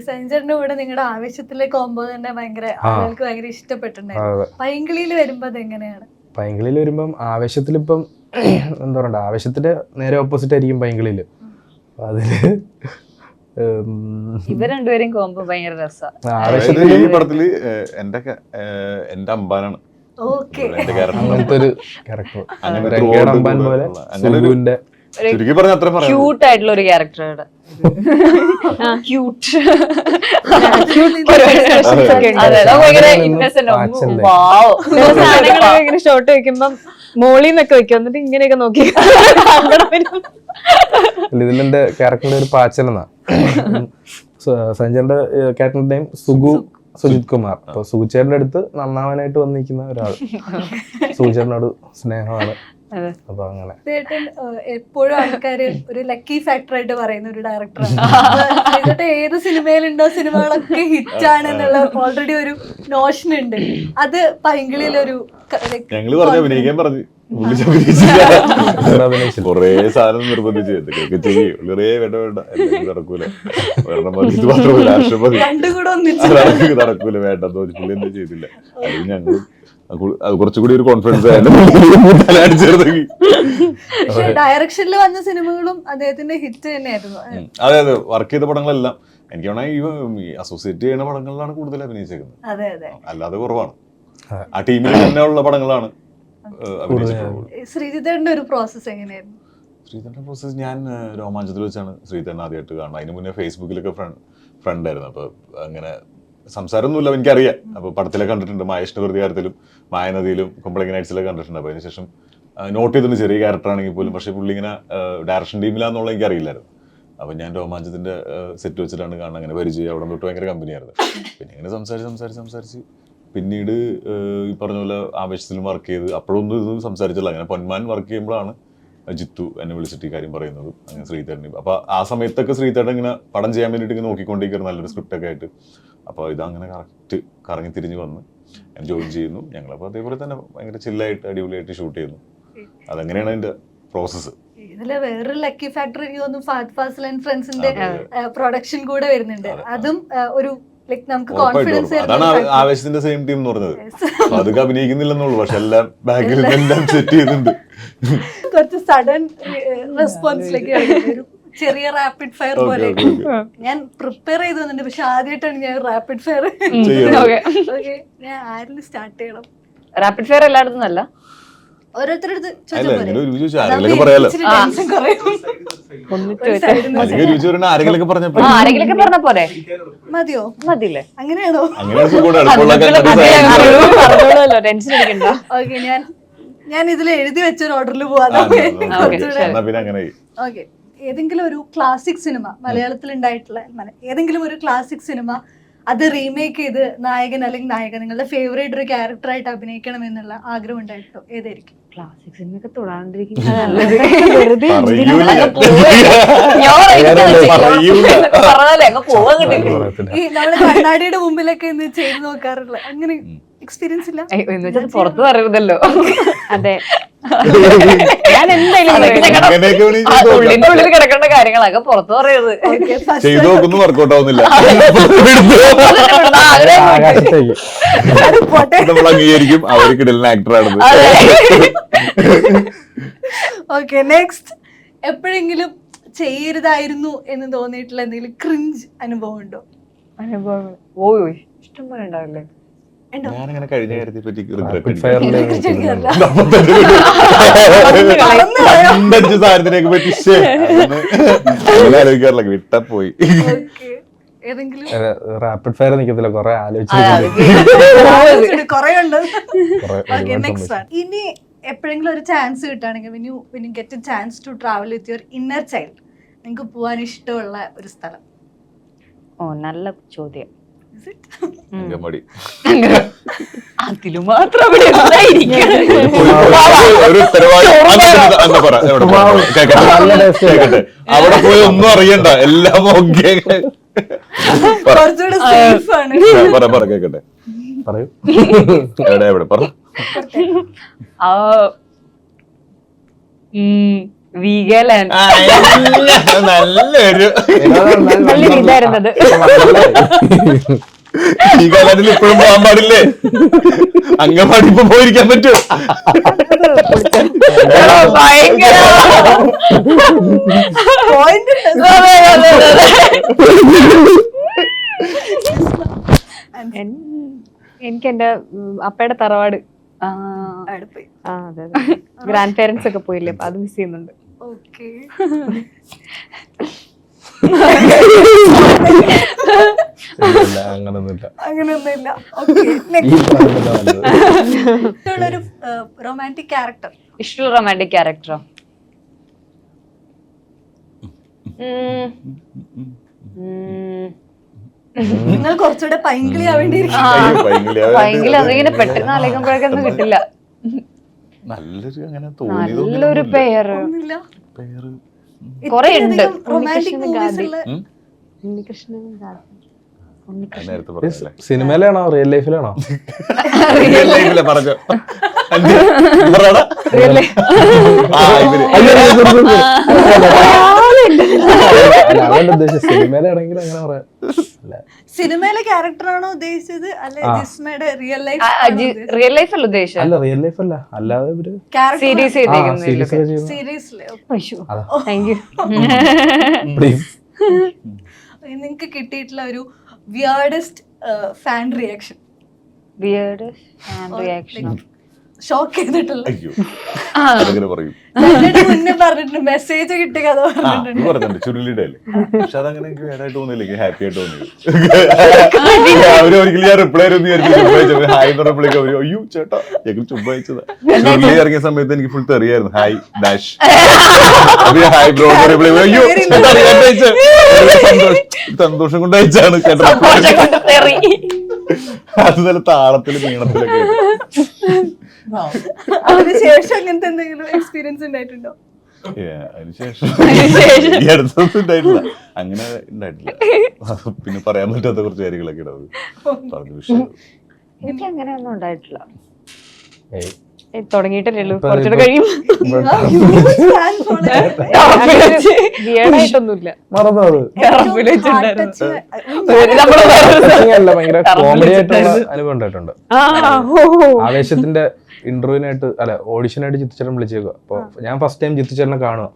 സഞ്ജറിന്റെ കൂടെ നിങ്ങളുടെ ആവേശത്തിലെ കോംബോ തന്നെ ഭയങ്കര. ആളുകൾക്ക് ഭയങ്കര ഇഷ്ടപ്പെട്ടിട്ടുണ്ടായിരുന്നു. പൈങ്കിളിയിൽ വരുമ്പോ അതെങ്ങനെയാണ്? പൈങ്കിളിയിൽ വരുമ്പം ആവേശത്തിലിപ്പം എന്താ പറയണ്ട ആവേശത്തിന്റെ നേരെ ഓപ്പോസിറ്റ് ആയിരിക്കും പൈങ്കിളിയിൽ അതിൽ ഉം, ഇവർ രണ്ടുപേരും കോമ്പോ ഭയങ്കര രസമാണ് ആവേശത്തിൽ ഈ പടത്തിൽ എന്റെ എന്റെ അമ്പാനാണ്. അങ്ങനത്തെ ഒരു ക്യാരക്ടർ. പോലെ സുഗുവിന്റെ ചുരുക്കി പറഞ്ഞ അത്ര ക്യൂട്ട് ആയിട്ടുള്ള ഒരു ക്യൂട്ട് ഇങ്ങനെ ഷോട്ട് വെക്കുമ്പം മോളിൽ നിന്നൊക്കെ വെക്കും. എന്നിട്ട് ഇങ്ങനെയൊക്കെ നോക്കി. അല്ല, ഇതിലെന്റെ ക്യാരക്ടറിന്റെ ഒരു പാച്ചലെന്നാ സഞ്ജയന്റെ ക്യാരക്ടറിന്റെ സുഗു. സുജിത് കുമാർ. അപ്പൊ സൂചേറിന്റെ അടുത്ത് നന്നാവാനായിട്ട് വന്നിരിക്കുന്ന ഒരാൾ. സൂചേറിനോട് സ്നേഹമാണ്. അപ്പൊ അങ്ങനെ. ചേട്ടൻ എപ്പോഴും ആൾക്കാര് ഒരു ലക്കി ഫാക്ടർ ആയിട്ട് പറയുന്ന ഒരു ഡയറക്ടറാണ് ചേട്ടൻ ഏത് സിനിമയിലുണ്ടോ സിനിമകളൊക്കെ ഹിറ്റ് ആണ് എന്നുള്ള ഓൾറെഡി ഒരു നോഷൻ ഉണ്ട്. അത് പൈങ്കിളിയിലൊരു ഞങ്ങൾ പറഞ്ഞു അഭിനയിക്കാൻ പറഞ്ഞു. കൊറേ സാധനം നിർബന്ധിച്ച് എന്തൊക്കെ ചെയ്യും. കൊറേ വേണ്ട വേണ്ട. നടക്കൂല. ഒരെണ്ണം മതി ഇത് മാത്രമല്ല രാഷ്ട്രം മതി. രണ്ടും കൂടെ ഒന്നിച്ച്. അത് നടക്കൂല, വേണ്ടെന്ന് പുള്ളി എന്താ ചെയ്തില്ല. അത് ഞങ്ങൾ അത് കുറച്ചുകൂടി ഒരു കോൺഫിഡൻസ് ആയാലും ഡയറക്ഷനിൽ വന്ന സിനിമകളും അദ്ദേഹത്തിന്റെ ഹിറ്റ് തന്നെയായിരുന്നു. അതെ അതെ. വർക്ക് ചെയ്ത പടങ്ങളെല്ലാം. എനിക്ക് വേണമെങ്കിൽ ഈ അസോസിയേറ്റ് ചെയ്യുന്ന പടങ്ങളിലാണ് കൂടുതൽ അഭിനയിച്ചേക്കുന്നത്. അതെ അതെ. അല്ലാതെ കുറവാണ്. ആ. ടീമിൽ തന്നെ ഉള്ള പടങ്ങളാണ് ശ്രീജിത്തേട്ടന്റെ ഒരു പ്രോസസ് എങ്ങനെയായിരുന്നു? ശ്രീധരന്റെ പ്രോസസ് ഞാൻ രോമാഞ്ചത്തിൽ വെച്ചാണ് ശ്രീധരൻ ആദ്യമായിട്ട് കാണുന്നത്. അതിന് മുന്നേ ഫേസ്ബുക്കിലൊക്കെ ഫ്രണ്ട് ഫ്രണ്ട് ആയിരുന്നു. അപ്പൊ അങ്ങനെ സംസാരമൊന്നുമില്ല എനിക്കറിയാം. അപ്പോൾ പടത്തിലൊക്കെ കണ്ടിട്ടുണ്ട് മഹേഷിന്റെ പ്രതികാരത്തിലും മായനദിയിലും കുമ്പളങ്ങി നൈറ്റ്സിലൊക്കെ കണ്ടിട്ടുണ്ട്. അപ്പൊ അതിനുശേഷം നോട്ട് ചെയ്തിട്ടുണ്ട് ചെറിയ ക്യാരക്ടറാണെങ്കിൽ പോലും. പക്ഷേ പുള്ളി ഇങ്ങനെ ഡയറക്ഷൻ ടീമിലാന്നുള്ള എനിക്ക് അറിയില്ലായിരുന്നു അപ്പൊ ഞാൻ രോമാഞ്ചത്തിന്റെ സെറ്റ് വെച്ചിട്ടാണ് കാണുന്നത്. അങ്ങനെ പരിചയം അവിടെ തൊട്ട് ഭയങ്കര കമ്പനിയായിരുന്നു പിന്നെ ഇങ്ങനെ സംസാരിച്ച് സംസാരിച്ച് സംസാരിച്ച് പിന്നീട് ഈ പറഞ്ഞ പോലെ ആവേശത്തിലും വർക്ക് ചെയ്ത് അപ്പോഴൊന്നും ഇതൊന്നും സംസാരിച്ചില്ല. അങ്ങനെ പൊന്മാൻ വർക്ക് ചെയ്യുമ്പോഴാണ് ജിത്തു എന്നെ വിളിച്ചിട്ട് ഈ കാര്യം പറയുന്നത്. അങ്ങനെ ശ്രീധരൻ അപ്പോൾ ആ സമയത്തൊക്കെ ശ്രീധരൻ ഇങ്ങനെ പടം ചെയ്യാൻ വേണ്ടിയിട്ട് ഇങ്ങനെ നോക്കിക്കൊണ്ടിരിക്കുന്ന നല്ലൊരു സ്ക്രിപ്റ്റൊക്കെ ആയിട്ട് അപ്പോൾ ഇതങ്ങനെ കറക്റ്റ് കറങ്ങി തിരിഞ്ഞ് വന്ന് ഞാൻ ജോയിൻ ചെയ്യുന്നു. ഞങ്ങളപ്പോൾ അതേപോലെ തന്നെ ഭയങ്കര ചില്ലായിട്ട് അടിപൊളിയായിട്ട് ഷൂട്ട് ചെയ്യുന്നു. അതെങ്ങനെയാണ് അതിന്റെ പ്രോസസ്സ് ഇതിൽ വേറൊരു ലക്കി ഫാക്ടർ എനിക്ക് തോന്നുന്നു ഫാത് ഫാസിൽ ആൻഡ് ഫ്രണ്ട്സിന്റെ പ്രൊഡക്ഷൻ കൂടെ വരുന്നുണ്ട്. അതും ഒരു നമുക്ക് കോൺഫിഡൻസ് അതാണ് ആവേശത്തിന്റെ സെയിം ടീം എന്ന് പറഞ്ഞത്. അത് അഭിനയിക്കുന്നില്ലെന്നുള്ളൂ പക്ഷെ എല്ലാം ബാക്കിൽ എല്ലാം. സെറ്റ് ചെയ്യുന്നുണ്ട്. കുറച്ച് സഡൻ റെസ്പോൺസിലേക്ക് ചെറിയ റാപ്പിഡ് ഫയർ പോലെ. ഞാൻ പ്രിപ്പയർ ചെയ്ത് വന്നിട്ടുണ്ട്. പക്ഷെ ആദ്യമായിട്ടാണ് ഞാൻ റാപ്പിഡ് ഫയർ ചെയ്യണം. ഓക്കെ ഓക്കെ ഞാൻ ആരിൽ സ്റ്റാർട്ട് ചെയ്യണം. റാപ്പിഡ് ഫയർ എല്ലായിടത്തും അല്ല പോലെ മതിയോ? മതിയില്ലേ? അങ്ങനെയാണോ? അങ്ങനെ സുഖം എളുപ്പമുള്ള പറഞ്ഞോളൂല്ലോ ടെൻഷൻ അടിക്കണ്ട. ഓക്കെ ഞാൻ ഞാൻ ഇതിൽ എഴുതി വെച്ചൊരു ഓർഡറിൽ പോവാതെ ശരി. എന്നാ പിന്നെ അങ്ങനെ ഓക്കെ ഏതെങ്കിലും ഒരു ക്ലാസിക് സിനിമ മലയാളത്തിൽ ഉണ്ടായിട്ടുള്ള ഏതെങ്കിലും ഒരു ക്ലാസിക് സിനിമ അത് റീമേക്ക് ചെയ്ത് നായകൻ അല്ലെങ്കിൽ നായകൻ നിങ്ങളുടെ ഫേവറേറ്റ് ഒരു ക്യാരക്ടറായിട്ട് അഭിനയിക്കണം എന്നുള്ള ആഗ്രഹം ഉണ്ടായിട്ടോ ഏതായിരിക്കും ക്ലാസിക് സിനിമയൊക്കെ തൊടാണ്ടിരിക്കുന്നത് ഈ നമ്മൾ കണ്ണാടിയുടെ മുമ്പിലൊക്കെ ഇന്ന് ചെയ്ത് നോക്കാറുള്ള അങ്ങനെ എക്സ്പീരിയൻസ് ഇല്ല. എന്ന് വെച്ചാൽ പുറത്ത് പറയരുതല്ലോ അതെ. ഞാൻ എന്തായാലും. ഉള്ളിന്റെ ഉള്ളിൽ കിടക്കേണ്ട കാര്യങ്ങളൊക്കെ പുറത്ത് പറയരുത്. ചെയ്തു. നോക്കുന്നു വർക്കൗട്ട് ആവുന്നില്ല. നമ്മൾ അംഗീകരിക്കും. ആക്ടറാണെന്ന് ഓക്കെ നെക്സ്റ്റ് എപ്പോഴെങ്കിലും ചെയ്യരുതായിരുന്നു എന്ന് തോന്നിയിട്ടുള്ള എന്തെങ്കിലും ക്രിഞ്ച് അനുഭവം ഉണ്ടോ? അനുഭവങ്ങൾ. ഓ ഇഷ്ടം പോലെ ഉണ്ടാവില്ലേ? ഉണ്ടോ ഞാനങ്ങനെ കഴിഞ്ഞ കാര്യത്തെ പറ്റി. രണ്ടഞ്ച് സാധനത്തിനൊക്കെ പറ്റി. ആലോചിക്കാറില്ല. വിട്ട പോയി. റാപ്പിഡ് ഫയർ നിൽക്കത്തില്ല കുറെ ആലോചിച്ച് ഇനി എപ്പോഴെങ്കിലും ഒരു ചാൻസ് കിട്ടുകയാണെങ്കിൽ when you when you get a chance to travel with your inner child നിങ്ങൾക്ക് പോകാൻ ഇഷ്ടമുള്ള ഒരു സ്ഥലം? ഓ നല്ല ചോദ്യം? അങ്കമാടി അതിൽ മാത്രം അവിടെ ഒരു അവിടെ പോയി ഒന്നും അറിയണ്ട. എല്ലാം ഓക്കെ. കുറച്ചുകൂടെ സേഫ് ആണ് പറ പറ കേക്കട്ടെ. പറയൂ. എവിടെ എവിടെ? പറ. വീഗാലാൻഡ് നല്ലൊരു നല്ല ഇതായിരുന്നത് ഈ കാലത്തിൽ ഇപ്പോഴും പോകാൻ പാടില്ലേ? അങ്കമാടി ഇപ്പൊ പോയിരിക്കാൻ. എൻ- എനിക്ക് എന്റെ അപ്പയുടെ തറവാട്. ഗ്രാൻഡ് പേരൻസ് ഒക്കെ പോയില്ലേ അപ്പൊ അത് മിസ് ചെയ്യുന്നുണ്ട്. ഓക്കെ അങ്ങനൊന്നുമില്ല. അങ്ങനെയൊന്നുമില്ല റൊമാന്റിക് ക്യാരക്ടർ ഇഷ്ടമുള്ള റൊമാന്റിക് ക്യാരക്ടറോ നിങ്ങൾ കുറച്ചുകൂടെ പൈങ്കിളി ആവേണ്ടിയിരിക്കും അതിങ്ങനെ പെട്ടെന്ന് ആലോചിക്കുമ്പോഴേക്കൊന്നും കിട്ടില്ല. നല്ലൊരു അങ്ങനെ നല്ലൊരു പേര്. കൊറേ പേര്. കുറേ ഉണ്ട്. ഉണ്ണികൃഷ്ണൻ സിനിമയിലാണോ റിയൽ ലൈഫിലാണോ റിയൽ ലൈഫിലെ പറഞ്ഞു നിങ്ങക്ക് സിനിമയിലാണെങ്കിൽ അങ്ങനെ പറയാം സിനിമയിലെ ക്യാരക്ടറാണോ ഉദ്ദേശിച്ചത് അല്ലെ റിയൽ ലൈഫ് റിയൽ ലൈഫ് അല്ല ഉദ്ദേശിച്ചത് അല്ല റിയൽ ലൈഫ് അല്ല അല്ലാതെ സീരീസ് സീരീസ് പ്ലീസ് നിങ്ങൾക്ക് കിട്ടിയിട്ടുള്ള ഒരു weirdest fan reaction weird reaction shock ചെയ്തിട്ടുള്ള അയ്യോ. അങ്ങനെ പറയും. രണ്ടിട്ട് മുന്നേ പറഞ്ഞിട്ടുണ്ട്. മെസ്സേജ് കിട്ടിയ കഥ പറഞ്ഞിട്ടുണ്ട്. ഇത് പറഞ്ഞിട്ടുണ്ട്. ചുരുളിയുടെ അല്ലേ പക്ഷെ അതങ്ങനെ എനിക്ക് എനിക്ക് ഹാപ്പി ആയിട്ട് തോന്നി അവർ ഒരിക്കലും ഞാൻ റിപ്ലൈ വിചാരിച്ചു ഹായ് എന്ന് പറഞ്ഞപ്പോഴേക്കും അവർ അയ്യോ ചേട്ടാ ഞങ്ങൾ ചുമ്മാ അയച്ചതാ ചുരുളി ഇറങ്ങിയ സമയത്ത് എനിക്ക് ഫുൾ തെറിയായിരുന്നു. ഹായ് ഡാഷ് ഹായ് ബ്രോ അയ്യോ. സന്തോഷം കൊണ്ട് അയച്ചാണ് ചേട്ടാ അത് നല്ല താളത്തിൽ ആയിട്ട്. അതിനുശേഷം അങ്ങനത്തെ എന്തെങ്കിലും എക്സ്പീരിയൻസ് ഉണ്ടായിട്ടുണ്ടോ? ഈ അടുത്തൊന്നും ഉണ്ടായിട്ടില്ല. അങ്ങനെ ഉണ്ടായിട്ടില്ല. പിന്നെ പറയാൻ പറ്റാത്ത കുറച്ച് കാര്യങ്ങളൊക്കെ ഉണ്ട് പറഞ്ഞു വിഷയം. എനിക്ക് അങ്ങനെ ഒന്നും ഉണ്ടായിട്ടില്ല തുടങ്ങിയിട്ടല്ലേ കുറച്ചുകൂടെ കഴിയും. ആയിട്ടുള്ള അനുഭവം ഉണ്ടായിട്ടുണ്ട്. ആവേശത്തിന്റെ ഇന്റർവ്യൂവിനായിട്ട് അല്ല ഓഡിഷനായിട്ട് ജിത്തുചേട്ടൻ വിളിച്ചേക്കുക അപ്പോൾ ഞാൻ ഫസ്റ്റ് ടൈം ജിത്തുചേട്ടനെ കാണുക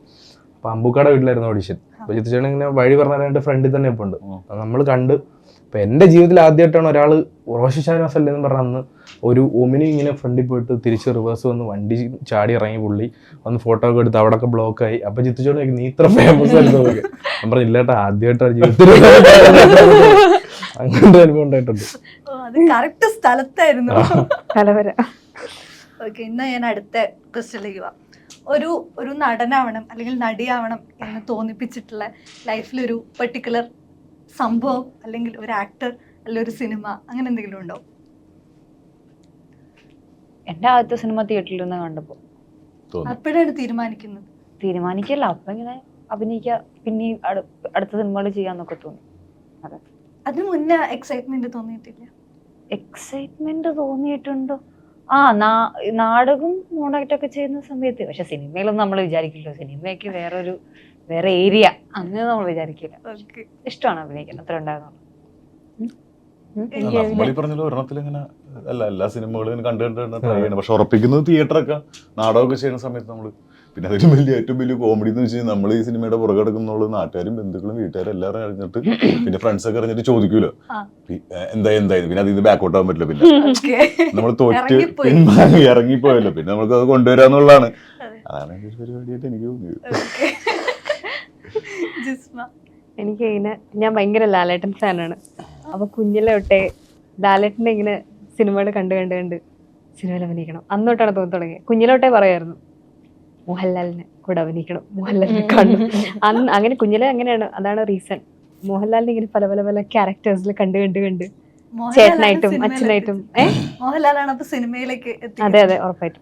അപ്പൊ അമ്പുക്കാടെ വീട്ടിലായിരുന്നു ഓഡിഷൻ. അപ്പൊ ജിത്തുചേട്ടൻ ഇങ്ങനെ വഴി പറഞ്ഞ ഫ്രണ്ടിൽ തന്നെ ഇപ്പൊ ഉണ്ട്. നമ്മൾ കണ്ട് അപ്പൊ എന്റെ ജീവിതത്തിൽ ആദ്യമായിട്ടാണ് ഒരാൾ റോഷിഷാനോസ് അല്ലേ എന്ന് പറഞ്ഞ അന്ന് ഒരു ഒമിനി ഇങ്ങനെ ഫ്രണ്ടിൽ പോയിട്ട് തിരിച്ച് റിവേഴ്സ് വന്ന് വണ്ടി ചാടി ഇറങ്ങി പുള്ളി വന്ന് ഫോട്ടോ ഒക്കെ എടുത്ത് അവിടെ ഒക്കെ ബ്ലോക്ക് ആയി. അപ്പൊ ജിത്തുചേട്ടൻ നീ ഇത്ര ഫേമസ് ആയിരുന്നു എന്നൊക്കെ. ഞാൻ പറഞ്ഞു ഇല്ലേട്ടാ ആദ്യമായിട്ടാണ് ജീവിതത്തിൽ അങ്ങനത്തെ അനുഭവം ഉണ്ടായിട്ടുണ്ട്. ഓ, അത് കറക്റ്റ് സ്ഥലത്തായിരുന്നു. കലവര. ഓക്കെ ഇന്ന് ഞാൻ അടുത്ത പോവാം. ഒരു ഒരു നടനാവണം അല്ലെങ്കിൽ നടിയാവണം എന്ന് തോന്നിപ്പിച്ചിട്ടുള്ള ലൈഫിലൊരു പെർട്ടിക്കുലർ സംഭവം അല്ലെങ്കിൽ ഒരു ആക്ടർ അല്ലെങ്കിൽ ഒരു സിനിമ അങ്ങനെ എന്തെങ്കിലും ഉണ്ടോ? എന്റെ ആദ്യത്തെ സിനിമ തിയേറ്ററിൽ നിന്ന് കണ്ടപ്പോ. അപ്പോഴാണ് തീരുമാനിക്കുന്നത്? തീരുമാനിക്കല്ല അപ്പൊ ഇങ്ങനെ അഭിനയിക്ക പിന്നെ അടുത്ത സിനിമകൾ ചെയ്യാന്നൊക്കെ തോന്നി. അതിനു മുന്നേ എക്സൈറ്റ്മെന്റ് തോന്നിയിട്ടില്ല? എക്സൈറ്റ്മെന്റ് തോന്നിയിട്ടുണ്ടോ? ആ നാ- നാടകം മോണായിട്ടൊക്കെ ചെയ്യുന്ന സമയത്ത് പക്ഷെ സിനിമയിലൊന്നും നമ്മൾ വിചാരിക്കില്ല സിനിമയ്ക്ക് വേറൊരു വേറെ ഏരിയ അങ്ങനെ നമ്മൾ വിചാരിക്കില്ല. ഇഷ്ടമാണ് അഭിനയിക്കാൻ അത്ര ഉണ്ടായിരുന്നു നമ്മൾ ഈ പറഞ്ഞ ഒരെണ്ണത്തിൽ ഇങ്ങനെ അല്ല എല്ലാ സിനിമകളും ഇങ്ങനെ കണ്ടു കണ്ട് കണ്ട് ട്രൈ ചെയ്യണം പക്ഷെ ഉറപ്പിക്കുന്നത് തിയേറ്ററൊക്കെ നാടകമൊക്കെ ചെയ്യുന്ന സമയത്ത് നമ്മൾ പിന്നെ അതിലും വലിയ ഏറ്റവും വലിയ കോമഡി എന്ന് വെച്ച് കഴിഞ്ഞാൽ നമ്മൾ ഈ സിനിമയുടെ പുറകെ കിടക്കുന്നുള്ളൂ നാട്ടുകാരും ബന്ധുക്കളും വീട്ടുകാരും എല്ലാവരും അറിഞ്ഞിട്ട് പിന്നെ ഫ്രണ്ട്സൊക്കെ അറിഞ്ഞിട്ട് ചോദിക്കൂലോ? എന്തായി എന്തായി? പിന്നെ അതിന് ബാക്കൗട്ട് ആവാൻ പറ്റില്ല പിന്നെ. നമ്മൾ തോറ്റ് ഇറങ്ങിപ്പോയല്ലോ. പിന്നെ നമുക്ക് അത് കൊണ്ടുവരാന്നുള്ളതാണ്. അതെ. അതാണ് പരിപാടിയായിട്ട് എനിക്ക് തോന്നിയത്. എനിക്ക് ഇങ്ങനെ ഞാൻ ഭയങ്കര ലാലേട്ടൻ ഫാനാണ്. അപ്പൊ കുഞ്ഞിലെ തൊട്ടേ ലാലേട്ടനെ ഇങ്ങനെ സിനിമകൾ കണ്ട് കണ്ട് കണ്ട് സിനിമയിൽ അഭിനയിക്കണം. അന്ന് തൊട്ടാണ് തോന്നി തുടങ്ങിയത്. കുഞ്ഞിലോട്ടേ പറയായിരുന്നു മോഹൻലാലിനെ കൂടെ അഭിനയിക്കണം മോഹൻലാലിനെ കാണണം. അന്ന് അങ്ങനെ കുഞ്ഞിലെ അങ്ങനെയാണ് അതാണ് റീസൺ മോഹൻലാലിനെ ഇങ്ങനെ പല പല പല ക്യാരക്ടേഴ്സിൽ കണ്ട് കണ്ട് കണ്ട് ചേട്ടനായിട്ടും അച്ഛനായിട്ടും. മോഹൻലാലാണ് അപ്പൊ സിനിമയിലേക്ക്. അതെ അതെ ഉറപ്പായിട്ടും.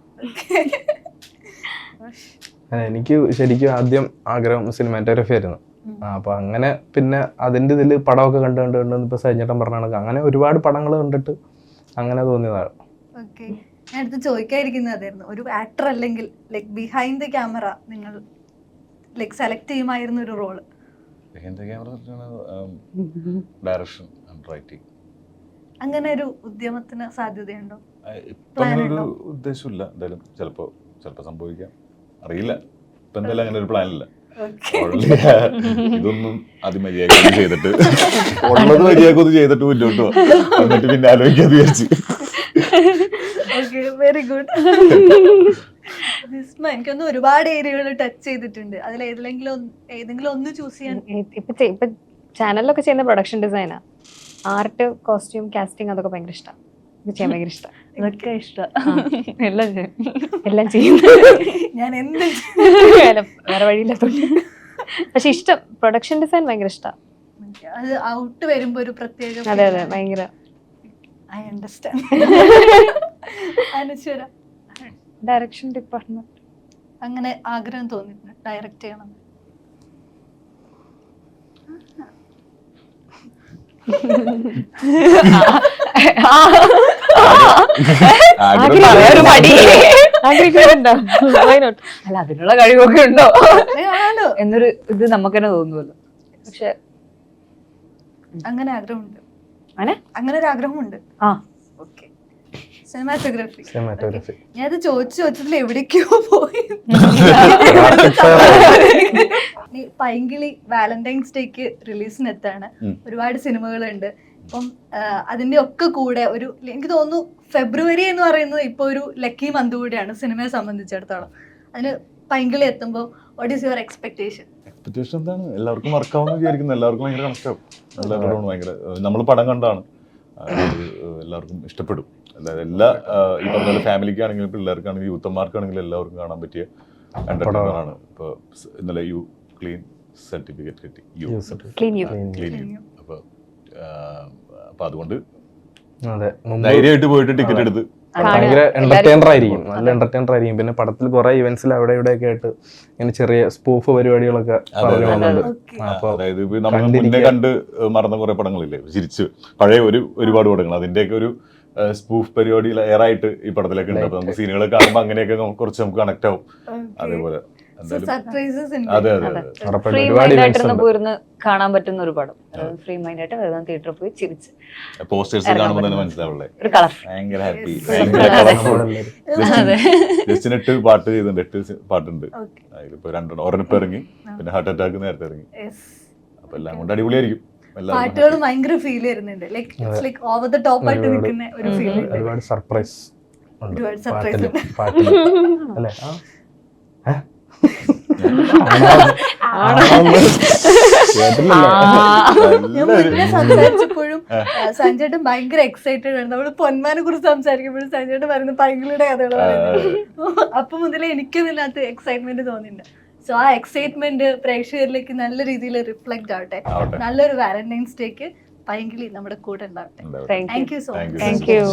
എനിക്ക് ശരിക്കും ആദ്യം ആഗ്രഹം സിനിമാറ്റോഗ്രഫി ആയിരുന്നു. അപ്പോൾ അപ്പൊ അങ്ങനെ പിന്നെ അതിന്റെ ഇതിൽ പടമൊക്കെ കണ്ട് കണ്ട് കണ്ട് ഇപ്പൊ സൈഞ്ഞേട്ടൻ പറഞ്ഞ കണക്ക്. അങ്ങനെ ഒരുപാട് പടങ്ങൾ കണ്ടിട്ട് അങ്ങനെ തോന്നിയതാണ്. ഓക്കെ. ഞാൻ അടുത്ത് ചോദിക്കാതിരിക്കുന്നത് അതായിരുന്നു. ഒരു ആക്ടർ അല്ലെങ്കിൽ ലൈക് ബിഹൈൻഡ് ദ ക്യാമറ നിങ്ങൾ ലൈക് സെലക്ട് ചെയ്യുമായിരുന്ന ഒരു റോൾ ഡയറക്ഷൻ ആൻഡ് റൈറ്റിംഗ് അങ്ങനെ ഒരു ഉദ്യമത്തിന് സാധ്യതയുണ്ടോ? ഇപ്പൊ ഒരു ഉദ്ദേശമില്ല. എന്തായാലും ചിലപ്പോ ചിലപ്പോ സംഭവിക്കാം. അറിയില്ല. ഇപ്പൊ എന്തായാലും അങ്ങനെ ഒരു പ്ലാൻ ഇല്ല. ഓക്കെ ഇതൊന്നും ആദ്യം മര്യാദ ചെയ്തിട്ട് ഉള്ളത് മര്യാദ ചെയ്തിട്ട് മുന്നോട്ട് പോവാം. എന്നിട്ട് പിന്നെ ആലോചിക്കാതെ വിചാരിച്ചു. വെരി ഗുഡ് വിസ്മ എനിക്കൊന്ന് ഒരുപാട് ഏരിയകൾ ടച്ച് ചെയ്തിട്ടുണ്ട്. അതിൽ ഏതെങ്കിലും ഏതെങ്കിലും ഒന്ന് ചൂസ് ചെയ്യാൻ ഇപ്പൊ ചാനലിലൊക്കെ ചെയ്യുന്ന പ്രൊഡക്ഷൻ ഡിസൈനാ ആർട്ട് കോസ്റ്റ്യൂം കാസ്റ്റിംഗ് അതൊക്കെ ഭയങ്കര ഇഷ്ടം. ഇത് ചെയ്യാൻ ഭയങ്കര ഇഷ്ടം. ഇതൊക്കെ ഇഷ്ടം. എല്ലാം ചെയ്യും. എല്ലാം ചെയ്യുന്നു ഞാൻ എന്ത് വേറെ വഴിയില്ലാത്തോണ്ട്. പക്ഷെ ഇഷ്ടം. പ്രൊഡക്ഷൻ ഡിസൈൻ ഭയങ്കര ഇഷ്ടം. അത് ഔട്ട് വരുമ്പോ ഒരു പ്രത്യേക അതെ അതെ ഭയങ്കര. I understand Anaswara. Direction department അങ്ങനെ ആഗ്രഹം തോന്നിയിട്ടുണ്ട്. ഡയറക്റ്റ് ചെയ്യണം. ആഗ്രഹം അല്ല അതിനുള്ള കഴിവൊക്കെ ഉണ്ടോ? എന്നൊരു ഇത് നമുക്ക് തന്നെ തോന്നുമല്ലോ പക്ഷെ അങ്ങനെ ആഗ്രഹമുണ്ട്. അങ്ങനെ? അങ്ങനെ ഒരു ആഗ്രഹമുണ്ട്. ആ. ഓക്കെ സിനിമാറ്റോഗ്രാഫി സിനിമാറ്റോഗ്രഫി ഞാനത് ചോദിച്ചു ചോദിച്ചതിൽ എവിടേക്കോ പോയി. പൈങ്കിളി വാലന്റൈൻസ് ഡേക്ക് റിലീസിനെത്താണ് ഒരുപാട് സിനിമകളുണ്ട്. അപ്പം അതിന്റെ അതിന്റെ ഒക്കെ കൂടെ ഒരു എനിക്ക് തോന്നുന്നു ഫെബ്രുവരി എന്ന് പറയുന്നത് ഇപ്പൊ ഒരു ലക്കി മന്ത് കൂടിയാണ് സിനിമയെ സംബന്ധിച്ചിടത്തോളം. അതിന് പൈങ്കിളി എത്തുമ്പോൾ what is your expectation expectation എന്താണ്? എല്ലാവർക്കും വർക്കാവുന്ന വിചാരിക്കുന്നു. എല്ലാവർക്കും ഭയങ്കര കണക്റ്റാവും എല്ലാവരോടും ഭയങ്കര നമ്മൾ പടം കണ്ടാണ്. എല്ലാവർക്കും ഇഷ്ടപ്പെടും. അതായത് എല്ലാ ഈ പറഞ്ഞ പോലെ ഫാമിലിക്കാണെങ്കിലും പിള്ളേർക്കാണെങ്കിലും യൂത്തന്മാർക്കാണെങ്കിലും എല്ലാവർക്കും കാണാൻ പറ്റിയ ആണ് ഇപ്പോൾ ഇന്നലെ യു ക്ലീൻ സർട്ടിഫിക്കറ്റ് കിട്ടി. U. Clean U. Clean U. അപ്പോൾ അപ്പോൾ അതുകൊണ്ട് അതെ ധൈര്യമായിട്ട് പോയിട്ട് ടിക്കറ്റ് എടുത്ത്. ഭയങ്കര എന്റർടൈനർ ആയിരിക്കും. നല്ല എന്റർടൈനർ ആയിരിക്കും. പിന്നെ പടത്തിൽ കുറെ ഇവന്റ്സിൽ അവിടെ ഇവിടെ ഒക്കെ ആയിട്ട് ഇങ്ങനെ ചെറിയ സ്പൂഫ് പരിപാടികളൊക്കെ അതായത് നമ്മൾ മുന്നേ കണ്ട് മറന്ന കുറെ പടങ്ങളില്ലേ? ചിരിച്ച്. പഴയ ഒരു ഒരുപാട് പടങ്ങൾ. അതിന്റെയൊക്കെ ഒരു സ്പൂഫ് പരിപാടിയിൽ ഏറായിട്ട് ഈ പടത്തിലൊക്കെ ഉണ്ട്. അപ്പൊ നമുക്ക് സീനുകൾ കാണുമ്പോൾ അങ്ങനെയൊക്കെ കുറച്ച് നമുക്ക് കണക്ട് ആവും. അതേപോലെ. അതെ അതെ അതെ. അതെ. ഫ്രീ ഒരുപാട് മൈൻഡ് events ആയിട്ടിരുന്ന് ഉണ്ട്. പോയിരുന്ന് കാണാൻ പറ്റുന്ന ഒരു പടം. ഫ്രീ മൈൻഡ് ആയിട്ട് വരുന്ന തിയേറ്ററിൽ പോയി ചിരിച്ച് പോസ്റ്റേഴ്സ് കാണുമ്പോൾ തന്നെ. മനസ്സിലാവുള്ളേ. ഒരു കളർ ഭയങ്കര ഹാപ്പി ജസ്റ്റിന് എട്ട് പാട്ട് ചെയ്തിട്ടുണ്ട് എട്ട് പാട്ടുണ്ട്. അതിലിപ്പോ രണ്ടെണ്ണം. ഒരെണ്ണിപ്പ് ഇറങ്ങി പിന്നെ ഹാർട്ട് അറ്റാക്ക് നേരത്തെ ഇറങ്ങി. അപ്പൊ എല്ലാം കൊണ്ട് അടിപൊളിയായിരിക്കും. പാട്ടുകൾ ഭയങ്കര ഫീൽ വരുന്നുണ്ട്. Like like over the top ആയിട്ട് ഒരുപാട്. നിൽക്കുന്ന ഒരു ഫീൽ ഒരുപാട് സർപ്രൈസ് പാട്ടിൽ. പാട്ടിൽ. അല്ലേ? സംസാരിച്ചപ്പോഴും സഞ്ജേട്ടൻ ഭയങ്കര എക്സൈറ്റഡ് ആണ്. നമ്മൾ പൊന്മാനെ കുറിച്ച് സംസാരിക്കുമ്പോഴും സഞ്ജേട്ടൻ പറയുന്നത് പൈങ്കിളുടെ കഥകൾ പറയുന്നത് അപ്പൊ മുതലേ എനിക്കും ഇതിനകത്ത് എക്സൈറ്റ്മെന്റ് തോന്നിയിട്ടുണ്ട്. സോ ആ എക്സൈറ്റ്മെന്റ് പ്രേക്ഷകരിലേക്ക് നല്ല രീതിയിൽ റിഫ്ലക്ട് ആവട്ടെ. നല്ലൊരു വാലന്റൈൻസ് ഡേക്ക് പൈങ്കിളി നമ്മുടെ കൂടെ ഉണ്ടാവട്ടെ. ഉണ്ടാവും. Thank you so much thank you